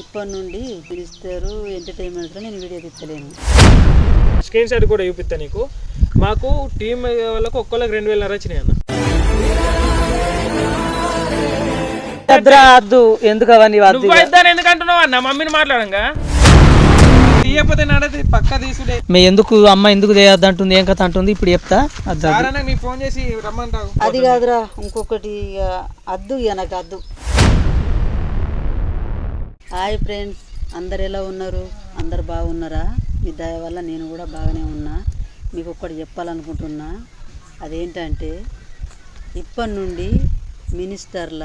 ఇప్పటి నుండి పిలుస్తారు ఎంటర్టైన్మెంట్స్లో నేను వీడియో తీస్తలేను. స్క్రీన్ షాట్ కూడా చూపిస్తా నీకు. మాకు టీం వాళ్ళకు ఒక్కళ్ళకి రెండు వేల వచ్చినాయి అన్న. వద్దు ఎందుకు అవన్నీ వద్దు నువ్వు ఇద్దాను ఎందుకు అంటున్నావు అన్న? మమ్మీని మాట్లాడంగా. తీయకపోతే నడది పక్క తీసుడే. మే ఎందుకు అమ్మ ఎందుకు చేయొద్దు అంటుంది ఏం కథ అంటుంది ఇప్పుడు చెప్తా. అద్దు నీ ఫోన్ చేసి రమ్మంటావు. అది కాదురా ఇంకొకటి ఇక అద్దు ఇక నాకు అద్దు. Hi friends. అందరు ఎలా ఉన్నారు? అందరు బాగున్నారా? మీ దయ వల్ల నేను కూడా బాగానే ఉన్నా. మీకు ఒక్కటి చెప్పాలనుకుంటున్నా. అదేంటంటే ఇప్పటి నుండి మినిస్టర్ల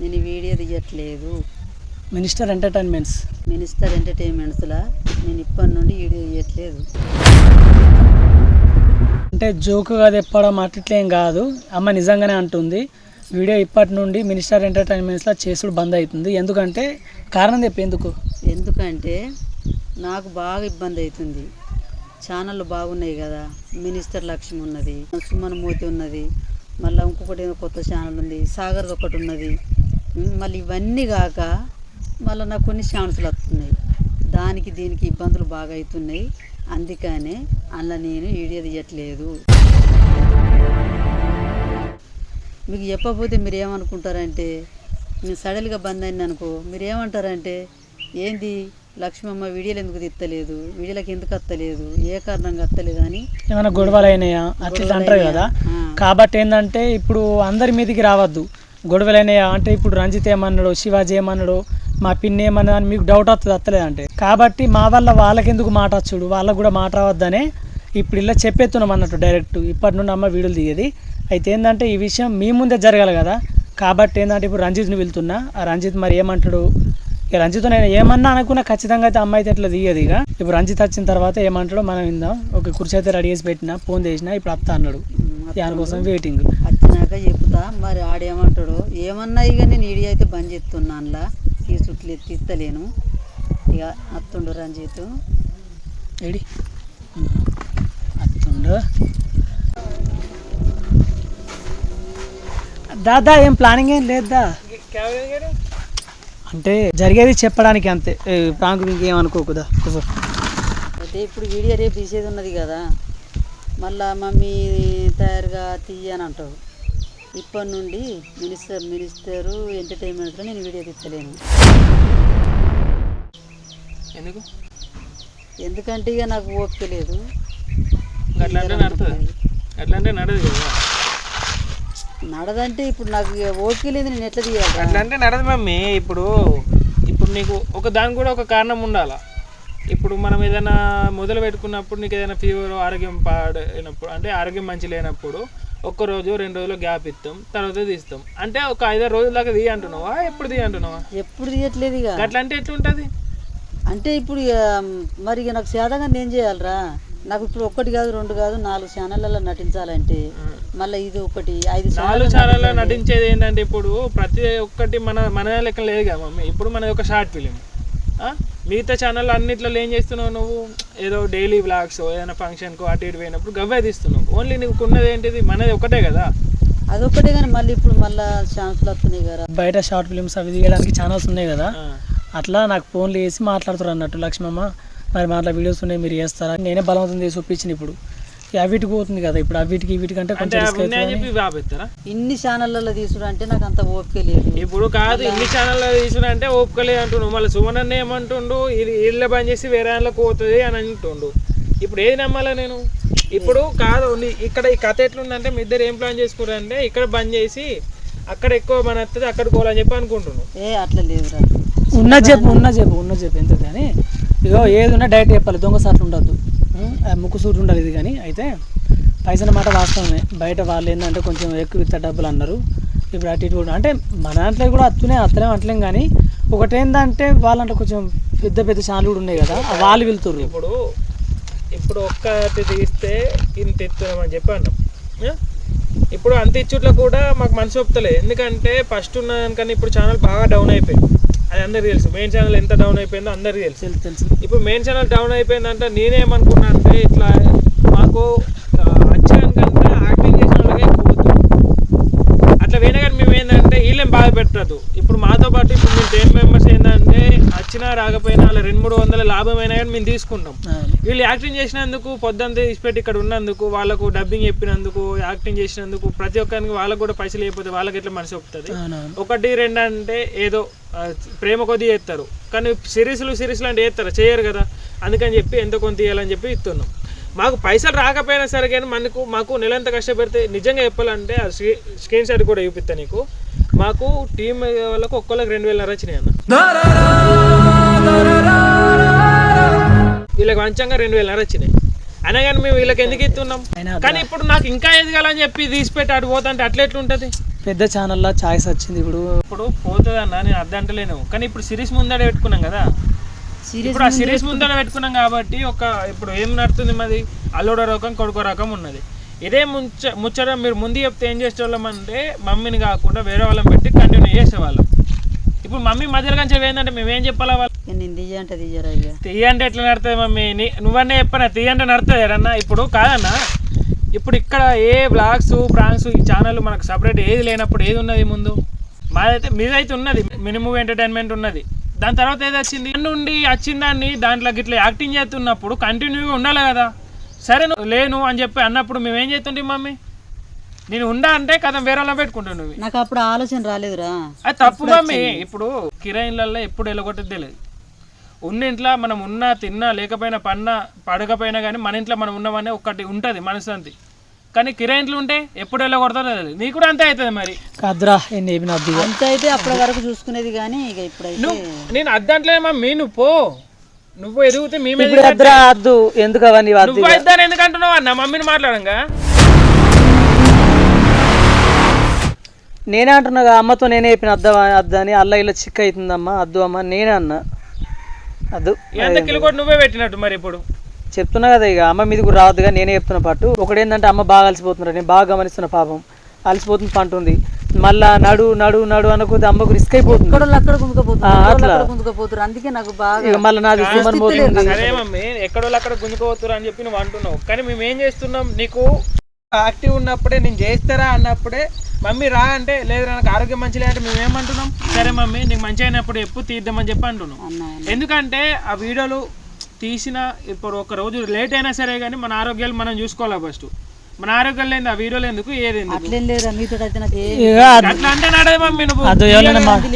నేను వీడియో తీయట్లేదు. Minister entertainments. మినిస్టర్ ఎంటర్టైన్మెంట్స్లా నేను ఇప్పటి నుండి వీడియో తీయట్లేదు. అంటే జోకుగా చెప్పడం అట్లేం కాదు. అమ్మ నిజంగానే అంటుంది. వీడియో ఇప్పటి నుండి మినిస్టర్ ఎంటర్టైన్మెంట్స్లో చేసుడు బంద్ అవుతుంది. ఎందుకంటే కారణం చెప్పి ఎందుకు ఎందుకంటే నాకు బాగా ఇబ్బంది అవుతుంది. ఛానళ్ళు బాగున్నాయి కదా. మినిస్టర్ లక్ష్మి ఉన్నది సుమన్ మోతి ఉన్నది మళ్ళీ ఇంకొకటి ఏదో కొత్త ఛానల్ ఉంది సాగర్ ఒకటి ఉన్నది. మళ్ళీ ఇవన్నీ కాక మళ్ళీ నాకు కొన్ని ఛాన్సులు వస్తున్నాయి. దానికి దీనికి ఇబ్బందులు బాగా అవుతున్నాయి. అందుకనే అందులో నేను వీడియో తీయట్లేదు. మీకు చెప్పకపోతే మీరు ఏమనుకుంటారంటే నేను సడన్గా బంద్ అయింది అనుకో మీరు ఏమంటారంటే ఏంది లక్ష్మమ్మ వీడియోలు ఎందుకు తిత్తలేదు? వీడియోలకు ఎందుకు వత్తలేదు ఏ కారణంగా వత్తలేదు అని ఏమైనా గొడవలు అయినాయా? అట్లా అంటారు కదా. కాబట్టి ఏంటంటే ఇప్పుడు అందరి మీదకి రావద్దు. గొడవలు అయినాయా? అంటే ఇప్పుడు రంజిత్ ఏమన్నాడు శివాజీ ఏమన్నాడు మా పిన్ని ఏమన్నా అని మీకు డౌట్ వస్తుంది వస్తలేదు అంటే? కాబట్టి మా వల్ల వాళ్ళకి ఎందుకు మాట వచ్చుడు? వాళ్ళకు కూడా మాట రావద్దనే ఇప్పుడు ఇలా చెప్పేస్తున్నాం అన్నట్టు డైరెక్ట్ ఇప్పటి నుండి అమ్మ వీడియోలు తీయది. అయితే ఏంటంటే ఈ విషయం మీ ముందే జరగాలి కదా. కాబట్టి ఏంటంటే ఇప్పుడు రంజిత్ని వెళ్తున్నా. ఆ రంజిత్ మరి ఏమంటాడు? ఇక రంజిత్ నేను ఏమన్నా అనుకున్నా ఖచ్చితంగా అయితే అమ్మాయి అయితే ఇట్లా తీయదు ఇక. ఇప్పుడు రంజిత్ వచ్చిన తర్వాత ఏమంటాడో మనం విందాం. ఒక కుర్చీ అయితే రెడీ చేసి పెట్టినా ఫోన్ చేసినా ఇప్పుడు అత్త అన్నాడు. దానికోసం వెయిటింగ్ వచ్చినాక చెప్తా మరి ఆడేమంటాడు ఏమన్నా ఇక నేను వీడియో అయితే బంద్ చేస్తున్నా అందులో తీసుట్లే తీస్తలేను ఇక అత్తుండు రంజిత్. ఏడి? అత్తుండు. దాదా ఏం ప్లానింగ్ ఏం లేదా అంటే జరిగేది చెప్పడానికి అంతే. ఏ, ప్రాంక్ ఇంకేమనుకోకుదా అయితే ఇప్పుడు వీడియో రేపు తీసేది ఉన్నది కదా. మళ్ళా మమ్మీ తయారుగా తీయ అని అంటావు. ఇప్పటి నుండి మినిస్టర్ మినిస్టరు ఎంటర్టైన్మెంట్స్లో నేను వీడియో తీస్తలేను. ఎందుకు? ఎందుకంటే ఇక నాకు ఓపిక లేదు. అట్లా అంటే నడుతుంది. అట్లా అంటే నడదు కదా. నడదంటే ఇప్పుడు నాకు ఇక ఓపిక లేదు నేను ఎట్లా తీయాలి అట్లా అంటే నడదు మమ్మీ. ఇప్పుడు ఇప్పుడు నీకు ఒక దానికి కూడా ఒక కారణం ఉండాలా? ఇప్పుడు మనం ఏదైనా మొదలు పెట్టుకున్నప్పుడు నీకు ఏదైనా ఫీవర్ ఆరోగ్యం పాడైనప్పుడు అంటే ఆరోగ్యం మంచి లేనప్పుడు ఒక్క రోజు రెండు రోజులు గ్యాప్ ఇస్తాం తర్వాత తీస్తాం. అంటే ఒక ఐదారు రోజుల దాకా తీయ అంటున్నావా? ఎప్పుడు తీయ అంటున్నావా? ఎప్పుడు తీయట్లేదు ఇక. అట్లా అంటే ఎట్లుంటుంది? అంటే ఇప్పుడు మరి ఇక నాకు శాతంగా నేను చేయాలరా. నాకు ఇప్పుడు ఒక్కటి కాదు రెండు కాదు నాలుగు ఛానళ్ళలో నటించాలంటే మళ్ళీ ఇది ఒకటి ఐదు నాలుగు ఛానల్ ఛానల్లో నటించేది ఏంటంటే ఇప్పుడు ప్రతి ఒక్కటి మన మన లెక్క లేదు కదా మమ్మీ. ఇప్పుడు మనది ఒక షార్ట్ ఫిలిం. మిగతా ఛానల్ అన్నిట్లో ఏం చేస్తున్నావు నువ్వు? ఏదో డైలీ బ్లాగ్స్ ఏదైనా ఫంక్షన్కు అటు ఇటు పోయినప్పుడు గవ్వే తీస్తున్నావు. ఓన్లీ నీకు ఉన్నది ఏంటిది? మనది ఒకటే కదా. అదొక్కటే కానీ మళ్ళీ ఇప్పుడు మళ్ళీ ఛాన్సులు వస్తున్నాయి కదా. బయట షార్ట్ ఫిల్మ్స్ అవి తీయడానికి ఛానల్స్ ఉన్నాయి కదా. అట్లా నాకు ఫోన్లు వేసి మాట్లాడుతారు అన్నట్టు లక్ష్మమ్మ. మరి మా అట్లా వీడియోస్ ఉన్నాయి మీరు చేస్తారా? నేనే బలవంతం చేసి ఒప్పించిన ఇప్పుడు. అవిటికి పోతుంది కదా ఇప్పుడు అవిటికి వీటికంటే అంటే కొంచెం ఇన్ని ఛానళ్ళలో తీసుడు అంటే నాకు అంత ఓపిక లేదు. ఇప్పుడు కాదు ఇన్ని ఛానల్లో తీసుడు అంటే ఓపుకలే అంటుండు. మళ్ళీ సుమన్ ఏమంటుండు ఇది ఇళ్ళ బంద్ చేసి వేరే దాంట్లోకి పోతుంది అని అంటుండు. ఇప్పుడు ఏది నమ్మాలా నేను? ఇప్పుడు కాదు ఇక్కడ ఈ కథ ఎట్లుందంటే మీ ఇద్దరు ఏం ప్లాన్ చేసుకున్నారంటే ఇక్కడ బంద్ చేసి అక్కడ ఎక్కువ మన వస్తుంది అక్కడ పోవాలని చెప్పి అనుకుంటున్నాను. ఏ అట్లా లేదురా. ఉన్న చెప్పు ఉన్న చెప్పు ఉన్న చెప్పు ఎంత కానీ ఇగో ఏది ఉన్నా డైరెక్ట్ చెప్పాలి. దొంగ సాట్లు ఉండద్దు. ముక్కు సూట్ ఉండాలి ఇది కానీ. అయితే పైసల మాట వాస్తవమే. బయట వాళ్ళు ఏంటంటే కొంచెం ఎక్కువ ఇత్త డబ్బులు అన్నారు. ఇప్పుడు అటు ఇటు కూడా అంటే మన దాంట్లో కూడా అత్తునే అత్తనే అంటలేం కానీ ఒకటి ఏంటంటే వాళ్ళంటే కొంచెం పెద్ద పెద్ద ఛానల్ కూడా ఉన్నాయి కదా వాళ్ళు వెళ్తుర్రు. ఇప్పుడు ఇప్పుడు ఒక్కటి తీస్తే ఇంత ఎత్తున్నామని చెప్పి అంటాం ఇప్పుడు అంత ఇచ్చుట్లో కూడా మాకు మనసు ఒప్పుతలే ఎందుకంటే ఫస్ట్ ఉన్న కానీ ఇప్పుడు ఛానల్ బాగా డౌన్ అయిపోయింది. అది అందరికీ తెలుసు. మెయిన్ ఛానల్ ఎంత డౌన్ అయిపోయిందో అందరికీ తెలుసు. తెలుసు ఇప్పుడు మెయిన్ ఛానల్ డౌన్ అయిపోయిందంటే నేనేమనుకున్నా అంటే ఇట్లా మాకు వచ్చేదానికంటే యాక్టింగ్ చేసిన వాళ్ళకే పోతుంది. అట్లా కానీ మేము ఏంటంటే వీళ్ళేం బాధ పెట్టదు ఇప్పుడు మాతో పాటు ఇప్పుడు మేము టెన్ మెంబర్స్ ఏంటంటే వచ్చినా రాకపోయినా అలా రెండు మూడు వందల లాభమైనా కానీ మేము తీసుకుంటాం. వీళ్ళు యాక్టింగ్ చేసినందుకు పొద్దుంతా ఇచ్చిపెట్టి ఇక్కడ ఉన్నందుకు వాళ్ళకు డబ్బింగ్ చెప్పినందుకు యాక్టింగ్ చేసినందుకు ప్రతి ఒక్కరికి వాళ్ళకు కూడా పైసలు అయిపోతే వాళ్ళకి ఎట్లా మనసు ఒప్పుతుంది? ఒకటి రెండు అంటే ఏదో ప్రేమ కొద్దీ చేస్తారు. కానీ సిరీస్లు సిరీస్లు అంటే చేస్తారు చేయరు కదా. అందుకని చెప్పి ఎంతో కొంత ఇవ్వాలని చెప్పి ఇస్తున్నాం. మాకు పైసలు రాకపోయినా సరే కానీ మనకు మాకు నెలంత కష్టపెడితే నిజంగా చెప్పాలంటే స్క్రీన్ షాట్ కూడా చూపిస్తా నీకు. మాకు టీం వాళ్ళకు ఒక్కళ్ళకి రెండు వేల వచ్చినాయి అన్న. వీళ్ళకి వంచంగా రెండు వేల వచ్చినాయి. అయినా కానీ మేము వీళ్ళకి ఎందుకు ఇస్తున్నాం? కానీ ఇప్పుడు నాకు ఇంకా ఎదగాలని చెప్పి తీసిపెట్టి అటు పోతుంటే అట్లా ఎట్లుంటది? పెద్ద ఛానల్లో ఛాయిస్ వచ్చింది ఇప్పుడు. ఇప్పుడు పోతుంది అన్న నేను అర్థం అంటలేను. కానీ ఇప్పుడు సిరీస్ ముందర పెట్టుకున్నాం కదా. ఇప్పుడు ఆ సిరీస్ ముందర పెట్టుకున్నాం కాబట్టి ఒక ఇప్పుడు ఏం నడుతుంది మాది అల్లుడో రకం కొడుకో రకం ఉన్నది. ఇదే ముచ్చ ముచ్చట మీరు ముందు చెప్తే ఏం చేసేవాళ్ళం అంటే మమ్మీని కాకుండా వేరే వాళ్ళని పెట్టి కంటిన్యూ చేసేవాళ్ళం. ఇప్పుడు మమ్మీ మధ్యలో కంచె ఏంటంటే మేము ఏం చెప్పాలా వాళ్ళు? తీయంటే ఎట్లా నడుతుంది మమ్మీ? నువ్వన్నీ చెప్పనా? తీయంటే నడుతుంది ఎడన్నా ఇప్పుడు కాదన్నా. ఇప్పుడు ఇక్కడ ఏ బ్లాగ్స్ ప్రాంగ్స్ ఈ ఛానల్ మనకు సపరేట్ ఏది లేనప్పుడు ఏది ఉన్నది ముందు? మాదైతే మీదైతే ఉన్నది. మినిమం ఎంటర్టైన్మెంట్ ఉన్నది. దాని తర్వాత ఏది వచ్చింది? నుండి వచ్చిన దాన్ని దాంట్లో ఇట్లా యాక్టింగ్ చేస్తున్నప్పుడు కంటిన్యూగా ఉండాలి కదా. సరే నువ్వు లేను అని చెప్పి అన్నప్పుడు మేము ఏం చేస్తుంటే మమ్మీ? నేను ఉండా అంటే కథ వేరే వాళ్ళని పెట్టుకుంటాను నువ్వు. నాకు అప్పుడు ఆలోచన రాలేదురా. అది తప్పు మమ్మీ. ఇప్పుడు కిరాయిన్లలో ఎప్పుడు వెళ్ళగొట్టేది తెలియదు ఉన్న ఇంట్లో మనం ఉన్నా తిన్నా లేకపోయినా పన్నా పడకపోయినా కానీ మన ఇంట్లో మనం ఉన్నామని ఒకటి ఉంటుంది మనశ్శాంతి. కానీ కిరాయింట్లు ఉంటే ఎప్పుడు వెళ్ళగొడతారో తెలియదు నీకు కూడా అంతే అవుతుంది మరి. కద్రా అంత అయితే అప్పటి వరకు చూసుకునేది కానీ ఇక ఇప్పుడైతే నువ్వు నేను అద్దంట్లే మమ్మీ నువ్వు పో. నువ్వు ఎదిగితే మీ మీద ఇప్పుడు ఎందుకు అవన్నీ వద్దు నువ్వు ఇద్దాను ఎందుకు అంటున్నావు అన్న? మమ్మీని మాట్లాడంగా. నేనే అంటున్నా అమ్మతో నేనే చెప్పిన అద్ద అద్దు అని అల్ల ఇలా చిక్క అవుతుందమ్మా అద్దు అమ్మ నేనే అన్నా. అద్దు. ఎంత నువ్వే పెట్టినట్టు మరి ఇప్పుడు? చెప్తున్నా కదా ఇక అమ్మ మీదకు రావద్దుగా నేనే చెప్తున్నా పట్టు ఒకటేంటంటే అమ్మ బాగా అలసిపోతున్నారు నేను బాగా గమనిస్తున్న పాపం. అలసిపోతుంది పంటుంది మళ్ళా నడు నడు నడు అనుకుంటే అమ్మకు రిస్క్ అయిపోతుంది. అక్కడ గుంజుకపోతున్నారు అందుకే నాకు బాగా ఇక మళ్ళీ నాది సుమన్ పోతుంది. సరే మమ్మీ ఎక్కడో అక్కడ గుంజుకోవద్దురా అని చెప్పి నువ్వు అంటున్నావు. కానీ మేము ఏం చేస్తున్నాం? నీకు యాక్టివ్ ఉన్నప్పుడే నేను చేస్తారా అన్నప్పుడే మమ్మీ రా అంటే లేదు నాకు ఆరోగ్యం మంచిలే అంటే మేము ఏమంటున్నాం? సరే మమ్మీ నీకు మంచి అయినప్పుడు ఎప్పుడు తీద్దామని చెప్పి అంటున్నాం. ఎందుకంటే ఆ వీడియోలు తీసిన ఇప్పుడు ఒక రోజు లేట్ అయినా సరే కానీ మన ఆరోగ్యాలు మనం చూసుకోవాలి ఫస్ట్ మన ఆరోగ్యం లేదు ఆ వీడియోలు ఎందుకు ఏది ఎందుకు? అట్లేం లేదురా మీతో అయితే నాకు అట్లా అంటే నడదు మమ్మీ నువ్వు.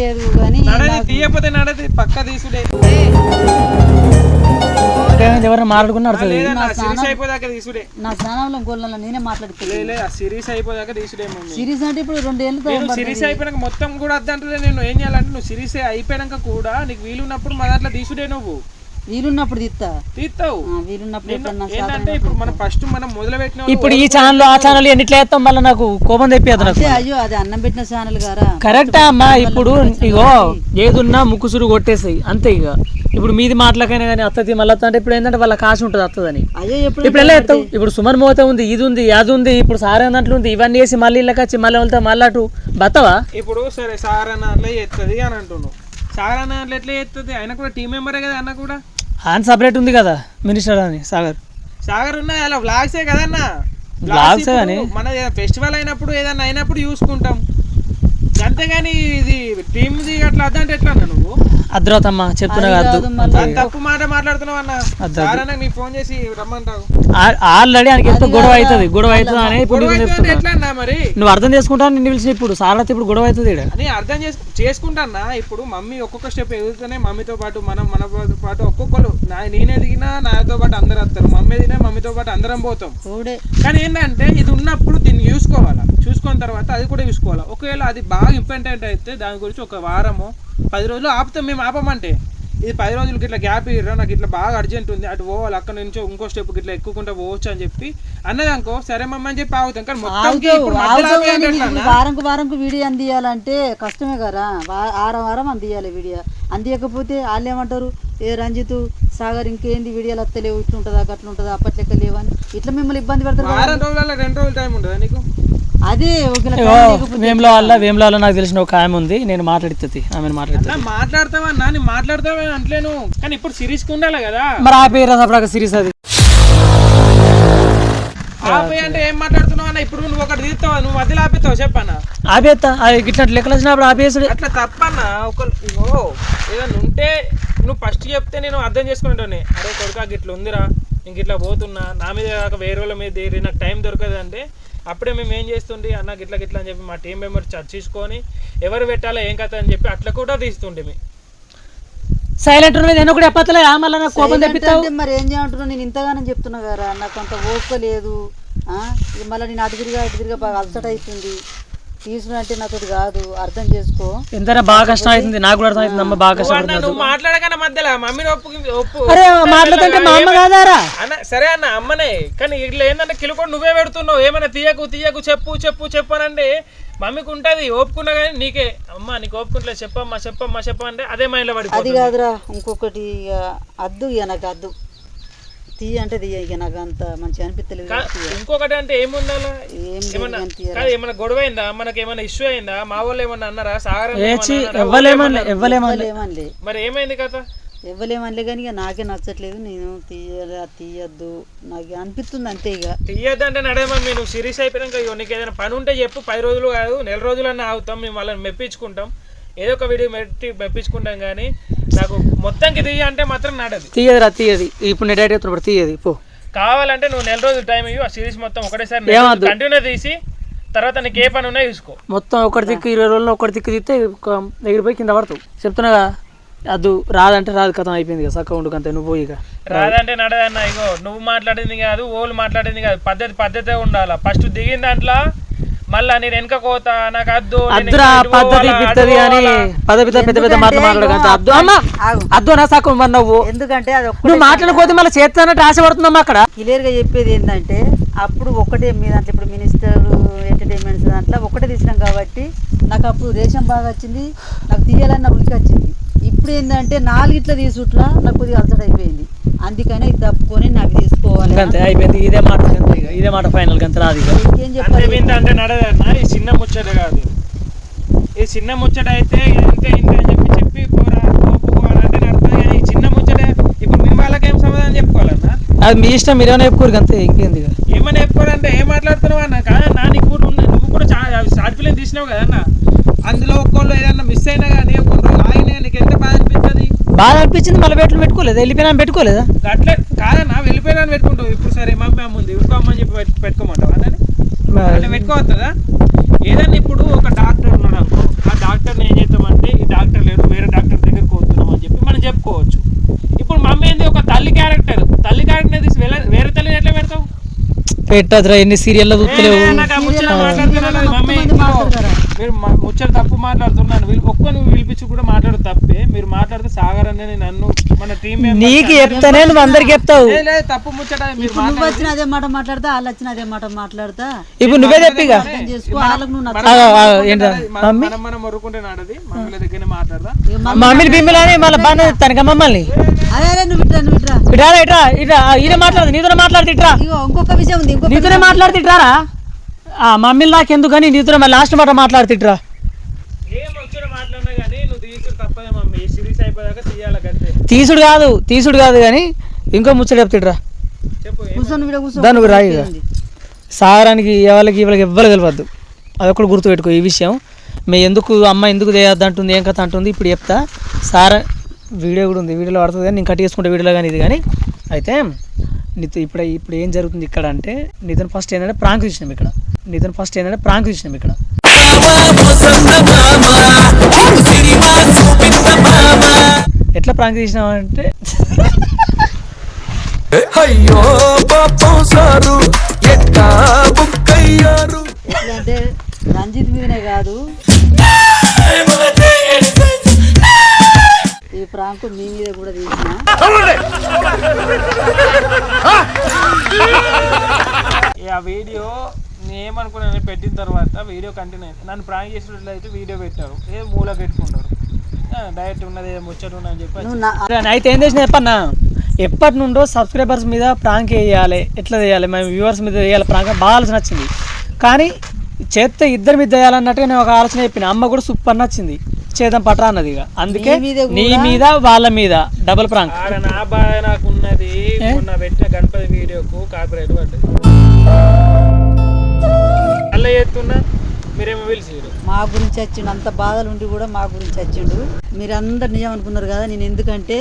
లేదు కానీ నడది తీయకపోతే నడది పక్క తీసుడే. ఎవరైనా సిరీస్ అయిపోదాకా తీసుడే. నా స్నానంలో గోళ్ళలో నేనే మాట్లాడుతున్నాను లే, లే ఆ సిరీస్ అయిపోదాకా తీసుడే మమ్మీ. సిరీస్ అంటే ఇప్పుడు సిరీస్ అయిపోయినాక మొత్తం కూడా అద్దంటే నేను. ఏం చేయాలంటే నువ్వు సిరీస్ అయిపోయినాక కూడా నీకు వీలున్నప్పుడు మా దాంట్లో తీసుడే నువ్వు. వీలున్నప్పుడు తీస్తా తీస్తావు ఆ, వీలున్నప్పుడు ఏంటంటే ఇప్పుడు మనం ఫస్ట్ మనం మొదలు పెట్టిన ఇప్పుడు ఈ ఛానల్ ఆ ఛానల్ ఎన్నిట్లా వేస్తాం మళ్ళీ నాకు కోపం తెప్పియదు నాకు. అయ్యో అది అన్నం పెట్టిన ఛానల్ గారా? కరెక్టా అమ్మా ఇప్పుడు ఇగో ఏదున్నా ముక్కుసురు కొట్టేసాయి అంతే ఇక ఇప్పుడు మీది మాటలకైనా కానీ అత్తది మళ్ళీ అంటే ఇప్పుడు ఏంటంటే వాళ్ళ కాశ ఉంటుంది అత్తదని. ఇప్పుడు ఎలా ఎత్తావు ఇప్పుడు సుమన్ మోత ఉంది ఇది ఉంది అది ఉంది ఇప్పుడు సారే అన్నట్లు ఉంది ఇవన్నీ వేసి మళ్ళీ ఇళ్ళకి వచ్చి మళ్ళీ వెళ్తా మళ్ళీ అటు బతవా ఇప్పుడు సరే సార్ అన్న అట్లా చేస్తుంది అని అంటున్నావు. సార్ అన్న అట్లా ఎట్లా చేస్తుంది ఆయన కూడా టీం మెంబరే కదా అన్న కూడా? ఆయన సపరేట్ ఉంది కదా మినిస్టర్ అని సాగర్. సాగర్ ఉన్న అలా వ్లాగ్సే కదన్న? ఏ కానీ. మన ఫెస్టివల్ అయినప్పుడు ఏదన్నా అయినప్పుడు చూసుకుంటాం అంతేగాని ఇది టీమ్ది అట్లా అద్దంటే ఎట్లా అన్న నువ్వు అద్రోతమ్మ చెప్తున్నా కాదు. తప్పు మాట మాట్లాడుతున్నావు అన్న. సార్ నీకు ఫోన్ చేసి రమ్మంటావు ఆల్రెడీ ఆయనకి ఎంతో గొడవ అవుతుంది గొడవ అవుతుంది అని ఇప్పుడు ఎట్లా అన్నా మరి? నువ్వు అర్థం చేసుకుంటావు నిన్ను పిలిచి ఇప్పుడు సారథి ఇప్పుడు గొడవ అవుతుంది. అని అర్థం చేసు చేసుకుంటానా ఇప్పుడు మమ్మీ ఒక్కొక్క స్టెప్ ఎదుగుతూనే మమ్మీతో పాటు మనం మనతో పాటు ఒక్కొక్కరు నా నేను ఎదిగినా నాతో పాటు అందరు వస్తారు. మమ్మీ ఎదిగినా మమ్మీతో పాటు అందరం పోతాం. కానీ ఏంటంటే ఇది ఉన్నప్పుడు దీన్ని చూసుకోవాలా? చూసుకున్న తర్వాత అది కూడా చూసుకోవాలా? ఒకవేళ అది బాగా ఇంపార్టెంట్ అయితే దాని గురించి ఒక వారము పది రోజులు ఆపుతాం మేము ఆపమంటే. ఇది పది రోజులకి ఇట్లా గ్యాప్ ఇర్రా నాకు ఇట్లా బాగా అర్జెంట్ ఉంది. అటు పోవాలి అక్కడ నుంచి ఇంకో స్టెప్ ఇట్లా ఎక్కుకుంటా పోవచ్చు అని చెప్పి అన్నది అనుకో సరే మమ్మీ అని చెప్పి ఆగుతాం. కానీ మొత్తం? వారంకు వారంకు వీడియో అందియాలంటే కష్టమే కదా. వారం వారం అందియాలి వీడియో. అందియకపోతే వాళ్ళు ఏమంటారు? ఏ రంజిత్ సాగర్ ఇంకేంది? వీడియోలు వస్తలేవు ఇట్లా ఉంటుందా అట్లా ఉంటుందా అప్పట్లెక్క లేవని. ఇట్లా మిమ్మల్ని ఇబ్బంది పెడతారు. వారం రోజులలో రెండు రోజులు టైం ఉంటుందా నీకు? అదే వేములో వల్ల నాకు తెలిసిన ఒక ఆమె ఉంది. నేను మాట్లాడుతుంది ఆమెను మాట్లాడుతుంది అన్న మాట్లాడతావా నేను మాట్లాడతావా అంటలేను. కానీ ఇప్పుడు సిరీస్కి ఉండాలి కదా. మరి ఆ పేరు అప్పుడు సిరీస్ అది. ఆపే అంటే ఏం మాట్లాడుతున్నావు అన్న? ఇప్పుడు నువ్వు ఒకటి తీస్తావు? నువ్వు మధ్యలో ఆపేస్తావు? చెప్పన్నా. ఆపేస్తా ఇట్లా లెక్కలు వచ్చినప్పుడు ఆపేసుడే అట్లా తప్పన్నా. ఒక ఏదన్నా ఉంటే నువ్వు ఫస్ట్ చెప్తే నేను అర్థం చేసుకుంటాను. అరే కొడుకా ఇట్లా ఉందిరా. ఇంక ఇట్లా పోతున్నా. నా మీద కాక వేరే వాళ్ళ మీద ఏరి నాకు టైం దొరకదు అంటే అప్పుడే మేము ఏం చేస్తుండే అన్న గిట్ల గిట్ల అని చెప్పి మా టీం మెంబర్స్ చర్చించుకొని ఎవరు పెట్టాలో ఏం కథ అని చెప్పి అట్లా కూడా తీస్తుండే మీ సైలెంట్ ఉన్నది నేను కూడా చెప్పలే మళ్ళీ నాకు కోపం తెప్పిస్తావు? అంటే మరి ఏం చేయమంటున్నావు నేను ఇంతగానో చెప్తున్నా కదా నాకు అంత ఓపిక లేదు మళ్ళీ నేను అటు తిరిగా ఇటు తిరిగా బాగా అలసట అవుతుంది. తీసుకుని అంటే నాతోటి కాదు అర్థం చేసుకో. ఎంతైనా బాగా కష్టం అవుతుంది నాకు కూడా అర్థం అవుతుంది అమ్మ బాగా కష్టపడుతుంది నువ్వు మాట్లాడగానే మధ్యలో మమ్మీని ఒప్పు ఒప్పు. అరే మాట్లాడుతుంటే మా అమ్మ కాదారా? అన్న సరే అన్న అమ్మనే. కానీ ఇట్లా ఏంటంటే కిలుకొని నువ్వే పెడుతున్నావు. ఏమైనా తీయకు తీయకు చెప్పు చెప్పు చెప్పనంటే మమ్మీకి ఉంటుంది ఓపుకున్నా కానీ నీకే. అమ్మ నీకు ఓపుకుంటలే చెప్పమ్మా చెప్పమ్మా చెప్పంటే అదే మైండ్లో అది పడిపోతుంది. కాదురా ఇంకొకటి ఇక అద్దు ఇక నాకు అద్దు. తీయ అంటే తీయ ఇక నాకు అంత మంచిగా అనిపించలేదు ఇంకొకటి అంటే ఏముండాలా ఏమన్నా తీయరా. కాదు గొడవ అయిందా మనకి ఏమైనా ఇష్యూ అయిందా? మా వాళ్ళు ఏమన్నా అన్నారా? సాగరం ఏచి ఏమన్నా అన్నారా? ఎవ్వలేమని ఎవ్వలేమని ఇవ్వలేమనిలే మరి ఏమైంది కథ? ఇవ్వలేమనిలే కానీ ఇక నాకే నచ్చట్లేదు. నేను తీయలే తీయద్దు. నాకు అనిపిస్తుంది అంతే ఇక. తీయద్దంటే నడే మమ్మీ నువ్వు సిరీస్ అయిపోయాక ఇగో నీకు ఏదైనా పని ఉంటే చెప్పు. పది రోజులు కాదు నెల రోజులన్నా ఆగుతాం. మేము వాళ్ళని మెప్పించుకుంటాం. ఏదో ఒక వీడియో మెట్టి మెప్పించుకుంటాం కానీ నాకు మొత్తంకి తీయ అంటే మాత్రం నడది తీయదురా తీయది. ఇప్పుడు నెట్ చెప్తున్నప్పుడు తీయది పో. కావాలంటే నువ్వు నెల రోజులు టైం ఇవ్వు ఆ సిరీస్ మొత్తం ఒకటేసారి ఏమొద్దు. కంటిన్యూ తీసి తర్వాత నీకు ఏ పని ఉన్నా చూసుకో. మొత్తం ఒకటి దిక్కు ఇరవై రోజుల్లో ఒకటి దిక్కు తీస్తే ఎగిరిపోయి కింద పడతావు. చెప్తున్నాగా అది రాదంటే రాదు కథం అయిపోయింది కదా చక్కగా ఉండు అంతే నువ్వు ఇక. రాదంటే నడదన్న ఇగో నువ్వు మాట్లాడింది కాదు ఓళ్ళు మాట్లాడింది కాదు పద్ధతి పద్ధతే ఉండాలి. ఫస్ట్ దిగిన దాంట్లో మళ్ళా నేను వెనక కోతా నాకు అద్దు అద్దురా పద్ధతి పిత్తది అని పోవాలా. పద పిత్త పెద్ద పెద్ద మాటలు మాట్లాడకంటే అద్దు అమ్మ అద్దు నా సక్కం మరి నువ్వు. ఎందుకంటే అది నువ్వు మాట్లాడకపోతే మళ్ళీ చేస్తానంటే ఆశపడుతున్నామ్మా అక్కడ. క్లియర్గా చెప్పేది ఏంటంటే అప్పుడు ఒకటే మీ దాంట్లో ఇప్పుడు మినిస్టర్ ఎంటర్టైన్మెంట్స్ దాంట్లో ఒకటే తీసినాం కాబట్టి నాకు అప్పుడు రేషన్ బాగా వచ్చింది నాకు తీయాలని నాకు ఉనికి వచ్చింది. ఇప్పుడు ఏంటంటే నాలుగిట్ల తీసుట్లా నాకు కొద్దిగా అలసట అయిపోయింది. అందుకనే ఇది తప్పుకొని నాకు తీసుకోవాలి. అంతే అయిపోయింది. ఇదే మాట. ఇదే మాట ఫైనల్ అంతే రాదు ఇక. ఏం చెప్పాలి? అంటే నడదన్న ఈ చిన్న ముచ్చట కాదు. ఈ చిన్న ముచ్చట అయితే ఇంతే ఇంతే అని చెప్పి చెప్పి పోరా ఒప్పుకోవాలంటే నడుతుంది కానీ ఈ చిన్న ముచ్చట ఇప్పుడు మీ వాళ్ళకి ఏం సమాధానం చెప్పుకోవాలన్నా? అది మీ ఇష్టం మీరేమైనా చెప్పుకోరు అంతే ఇంకేంది ఇక. ఏమని చెప్పుకోవాలంటే ఏం మాట్లాడుతున్నావు అన్న? కాదు నా నీకు కూడా ఉంది. నువ్వు కూడా చాలా షార్ట్ ఫిలిం తీసినావు కదన్న. అందులో ఒక్కళ్ళు ఏదన్నా మిస్ అయినా కానీ ఒక్కళ్ళు ఆయన నీకు ఎంత బాధ అనిపిస్తుంది బాధ అనిపించింది మళ్ళీ బెట్లు పెట్టుకోలేదు? వెళ్ళిపోయినా పెట్టుకోలేదా? అట్లే కాదన్నా వెళ్ళిపోయినా పెట్టుకుంటావు. ఇప్పుడు సరే మమ్మీ అమ్మ ఉంది అమ్మని చెప్పి పెట్టు- పెట్టుకోమంటావు? అంటే పెట్టుకోవద్దా? ఏదన్నా ఇప్పుడు ఒక డాక్టర్ ఉన్నాడు అనుకో ఆ డాక్టర్ని ఏం చేస్తామంటే ఈ డాక్టర్ లేడు వేరే డాక్టర్ దగ్గరికి పోతున్నాం అని చెప్పి మనం చెప్పుకోవచ్చు. ఇప్పుడు మమ్మీ ఏంది? ఒక తల్లి క్యారెక్టర్. తల్లి క్యారెక్టర్ తీసి వేరే- వేరే తల్లిని ఎట్లా పెడతావు? పెట్టదురా ఎన్ని సీరియల్లో చూస్తలేవు. మీరు మా- ముచ్చట తప్పు మాట్లాడుతున్నాను. వీళ్ళు ఒక్క నువ్వు పిలిపించి కూడా మాట్లాడు తప్పే. మీరు మాట్లాడితే సాగర్ అనేది నన్ను మన టీం నీకు చెప్తానే నువ్వు అందరికి చెప్తావు. తప్పు ముచ్చట నువ్వు వచ్చిన అదే మాట మాట్లాడతా వాళ్ళు వచ్చిన అదే మాట మాట్లాడతా. ఇప్పుడు నువ్వే చెప్పిగా మనం మనం మొరుకుంటే నాడది. మమ్మీల దగ్గరనే మాట్లాడదా? మమ్మీని బిమ్మిలు అని మళ్ళీ బాగా తనక మమ్మల్ని. అదే నువ్వు ఇట్రా నువ్వు ఇట్రా. ఇట్రా ఇట్రా ఈయన మాట్లాడు నీతోనే మాట్లాడితే ఇట్రా. ఇగో ఇంకొక విషయం ఉంది నీతోనే మాట్లాడితే ఇట్రారా? ఆ మమ్మీని నాకెందుకు కానీ నీతోనే మళ్ళీ లాస్ట్ మాట మాట్లాడితే ఇట్రా ఏం ముచ్చట మాట్లాడినా కానీ నువ్వు తీసుడు తప్పదే మమ్మీ. సిరీస్ అయిపోయాక తీయాలి అంతే తీసుడు కాదు తీసుడు కాదు కానీ ఇంకో ముచ్చట చెప్తే ఇట్రా చెప్పు ఏం- కూర్చొని వీడ కూర్చో దాని నువ్వు రాయి. సాగరానికి ఎవరికి ఇవాళకి ఎవ్వరు తెలియద్దు అదొకటి గుర్తుపెట్టుకో ఈ విషయం. మేము ఎందుకు అమ్మ ఎందుకు చేయొద్దు అంటుంది ఏం కథ అంటుంది ఇప్పుడు చెప్తా. సార్ వీడియో కూడా ఉంది వీడియోలో పడుతుంది కానీ నేను కట్ చేసుకుంటే వీడియోలో కానీ ఇది కానీ. అయితే నీతో ఇప్పుడు ఇప్పుడు ఏం జరుగుతుంది ఇక్కడ అంటే నీతో ఫస్ట్ ఏంటంటే ప్రాంక్ చూసినాం ఇక్కడ. నీతో ఫస్ట్ ఏంటంటే ప్రాంక్ చూసినాం ఇక్కడ. ఎట్లా ప్రాంక్ తీసినాం అంటే అయ్యో పాపం సారు ఎట్టా బుక్కయ్యారు. ఎట్లా అంటే రంజిత్ మీదనే కాదు. ఈ ప్రాంకు మీ మీద కూడా తీసిన. ఆ వీడియో నేను ఏమనుకున్నాను పెట్టిన తర్వాత వీడియో కంటిన్యూ అయింది. నన్ను ప్రాంక్ చేసినట్లయితే వీడియో పెట్టారు. ఏ మూల పెట్టుకుంటారు. డైరెక్ట్ ఉన్నది ఏదో ముచ్చట ఉన్నది చెప్పి నువ్వు నా అరే అయితే ఏం చేసిన చెప్పన్నా? ఎప్పటి నుండో సబ్స్క్రైబర్స్ మీద ప్రాంక్ వేయాలి. ఎట్లా చేయాలి మేము వ్యూవర్స్ మీద వేయాలి ప్రాంక్ బాగా ఆలోచన వచ్చింది. కానీ చేస్తే ఇద్దరి మీద వేయాలన్నట్టుగా నేను ఒక ఆలోచన చెప్పిన. అమ్మ కూడా సూపర్ నచ్చింది. చేద్దాం పట్రా అన్నది ఇక. అందుకే నీ మీద నీ కూడా- మీద వాళ్ళ మీద డబుల్ ప్రాంక్. ఆడ నా బాధ నాకు ఉన్నది మొన్న పెట్టిన గణపతి వీడియోకు కాపీరైట్ పడ్డది. చేస్తున్నా మీరేమో పిలిచిరు మా గురించి వచ్చిండు అంత బాధలు ఉండి కూడా మా గురించి వచ్చిండు. మీరు అందరు నిజం అనుకున్నారు కదా నేను ఎందుకంటే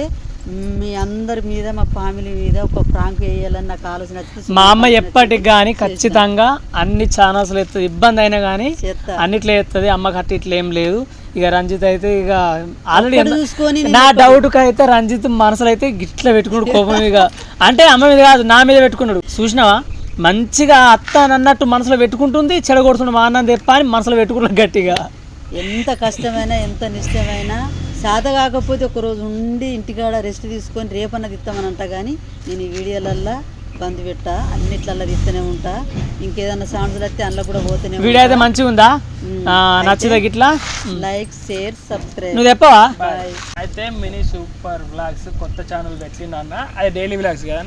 మీ అందరి మీద మా ఫ్యామిలీ మీద ఒక ప్రాంక్ వేయాలని నాకు ఆలోచన వచ్చింది. మా అమ్మ ఎప్పటికి కానీ ఖచ్చితంగా అన్ని ఛానల్స్లో ఎత్తుంది. ఇబ్బంది అయినా కానీ. అన్నిట్లో ఎత్తుంది. అమ్మకి అట్ట ఇట్లా ఏం లేదు. ఇక రంజిత్ అయితే ఇక ఆల్రెడీ చూసుకొని నా డౌట్కి అయితే రంజిత్ మనసులో అయితే గిట్ల పెట్టుకున్నాడు కోపం ఇక. అంటే అమ్మ మీద కాదు నా మీద పెట్టుకున్నాడు. చూసినావా? మంచిగా అత్త అని అన్నట్టు మనసులో పెట్టుకుంటుంది చెడగొడుతుంది మా అన్నం తెప్ప అని మనసులో పెట్టుకున్నాడు గట్టిగా. ఎంత కష్టమైనా ఎంత నిష్టమైనా సాధ కాకపోతే ఒకరోజు ఉండి ఇంటికాడ రెస్ట్ తీసుకొని రేపన్నది ఇస్తామని అంట కానీ నేను ఈ వీడియోలల్లో బంద్ పెట్టా అన్నిట్లల్లో తీస్తూనే ఉంటా. ఇంకేదన్నా సౌండ్స్ వస్తే అందులో కూడా పోతూనే వీడియో అయితే మంచిగా ఉందా? ఆ, నచ్చిదా గిట్లా? Like share subscribe. నువ్వు చెప్పవా? అయితే మినీ సూపర్ బ్లాగ్స్ కొత్త ఛానల్ పెట్టిండు అన్న. అది డైలీ బ్లాగ్స్ కదా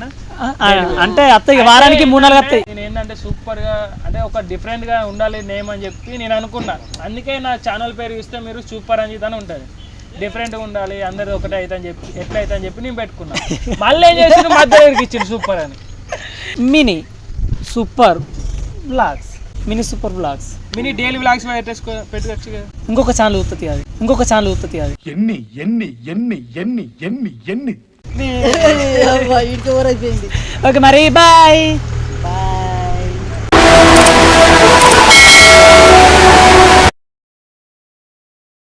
అంటే అత్త ఇక వారానికి మూడు నాలుగు వస్తాయి నేను ఏంటంటే సూపర్గా అంటే ఒక డిఫరెంట్గా ఉండాలి నేమ్ అని చెప్పి నేను అనుకున్నా. అందుకే నా ఛానల్ పేరు చూస్తే మీరు సూపర్ అంజిత్ అని ఉంటుంది. డిఫరెంట్గా ఉండాలి అందరు ఒకటే అయితే అని చెప్పి ఎట్లా అయితే అని చెప్పి నేను పెట్టుకున్నా. మళ్ళీ ఏం చేసిండు? మధ్యలో ఇచ్చిండు సూపర్ అని. Mini super blogs. Mini super blogs. Mini daily blogs పెట్టుకోవచ్చు కదా. ఇంకొక ఛానల్ ఉత్పత్తి అది. ఇంకొక ఛానల్ ఉత్పత్తి అది. ఎన్ని ఎన్ని ఎన్ని ఎన్ని ఎన్ని ఎన్ని. ఓకే మరి బాయ్